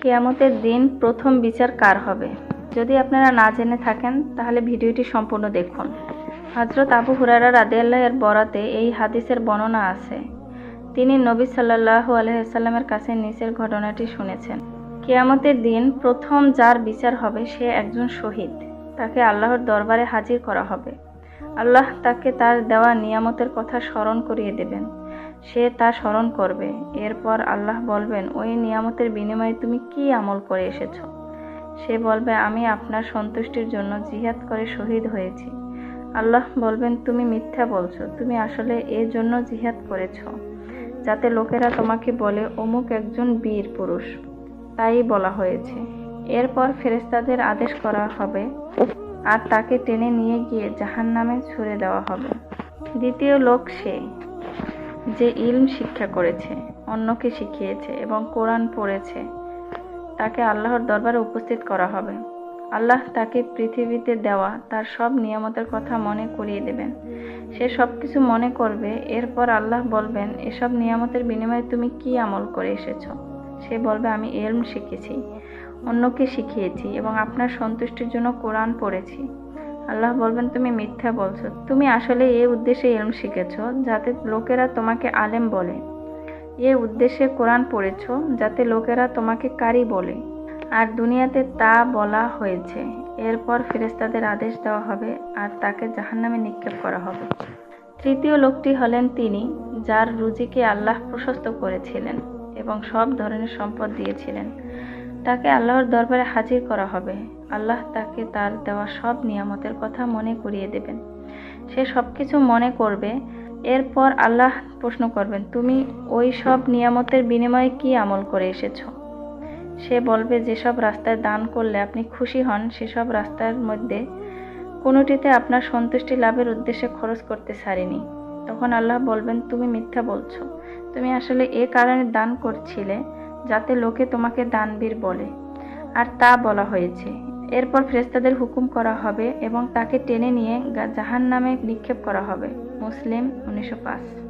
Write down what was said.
কেয়ামতের দিন প্রথম বিচার কার হবে? যদি আপনারা না জেনে থাকেন, তাহলে ভিডিওটি সম্পূর্ণ দেখুন। হজরত আবু হুরারা রাদিয়াল্লাহ এর বরাতে এই হাদিসের বর্ণনা আছে। তিনি নবী সাল্লাল্লাহু আলহিহাল্লামের কাছে নিচের ঘটনাটি শুনেছেন। কেয়ামতের দিন প্রথম যার বিচার হবে, সে একজন শহীদ। তাকে আল্লাহর দরবারে হাজির করা হবে। আল্লাহ তাকে তার দেওয়া নিয়ামতের কথা স্মরণ করিয়ে দেবেন। সে তা স্মরণ করবে। এরপর আল্লাহ বলবেন, ওই নিয়ামতের বিনিময়ে তুমি কি আমল করে এসেছ? সে বলবে, আমি আপনার সন্তুষ্টির জন্য জিহাদ করে শহীদ হয়েছি। আল্লাহ বলবেন, তুমি মিথ্যা বলছো, তুমি আসলে এর জন্য জিহাদ করেছ, যাতে লোকেরা তোমাকে বলে, অমুক একজন বীর পুরুষ। তাই বলা হয়েছে। এরপর ফেরেস্তাদের আদেশ করা হবে আর তাকে টেনে নিয়ে গিয়ে জাহান নামে ছুড়ে দেওয়া হবে। দ্বিতীয় লোক সে। যে ইলম শিক্ষা করেছে, অন্যকে শিখিয়েছে এবং কোরআন পড়েছে, তাকে আল্লাহর দরবারে উপস্থিত করা হবে। আল্লাহ তাকে পৃথিবীতে দেওয়া তার সব নিয়ামতের কথা মনে করিয়ে দেবেন। সে সব কিছু মনে করবে, এরপর আল্লাহ বলবেন, এসব নিয়ামতের বিনিময়ে তুমি কি আমল করে এসেছ? সে বলবে, আমি এলম শিখেছি, অন্যকে শিখিয়েছি এবং আপনার সন্তুষ্টির জন্য কোরআন পড়েছি। আল্লাহ বলবেন, তুমি মিথ্যা বলছো। তুমি আসলে এ উদ্দেশ্যে এলম শিখেছো, যাতে লোকেরা তোমাকে আলেম বলে। এ উদ্দেশ্যে কোরআন পড়েছ, যাতে লোকেরা তোমাকে কারি বলে। আর দুনিয়াতে তা বলা হয়েছে। এরপর ফেরেস্তাদের আদেশ দেওয়া হবে, আর তাকে জাহান্নামে নিক্ষেপ করা হবে। তৃতীয় লোকটি হলেন তিনি, যার রুজিকে আল্লাহ প্রশস্ত করেছিলেন এবং সব ধরনের সম্পদ দিয়েছিলেন। তাকে আল্লাহর দরবারে হাজির করা হবে। আল্লাহ তাকে তার দেওয়া সব নিয়ামতের কথা মনে করিয়ে দেবেন। সে সব কিছু মনে করবে। এরপর আল্লাহ প্রশ্ন করবেন, তুমি ওই সব নিয়ামতের বিনিময়ে কি আমল করে এসেছ? সে বলবে, যেসব রাস্তায় দান করলে আপনি খুশি হন, সেসব রাস্তার মধ্যে কোনোটিতে আপনার সন্তুষ্টি লাভের উদ্দেশ্যে খরচ করতে ছাড়িনি। তখন আল্লাহ বলবেন, তুমি মিথ্যা বলছো। তুমি আসলে এ কারণে দান করছিলে যাতে লোকে তোমাকে দানবীর বলে। আর তা বলা হয়েছে। এরপর ফ্রেস্তাদের হুকুম করা হবে এবং তাকে টেনে নিয়ে জাহান নামে নিক্ষেপ করা হবে। মুসলিম উনিশশো পাঁচ।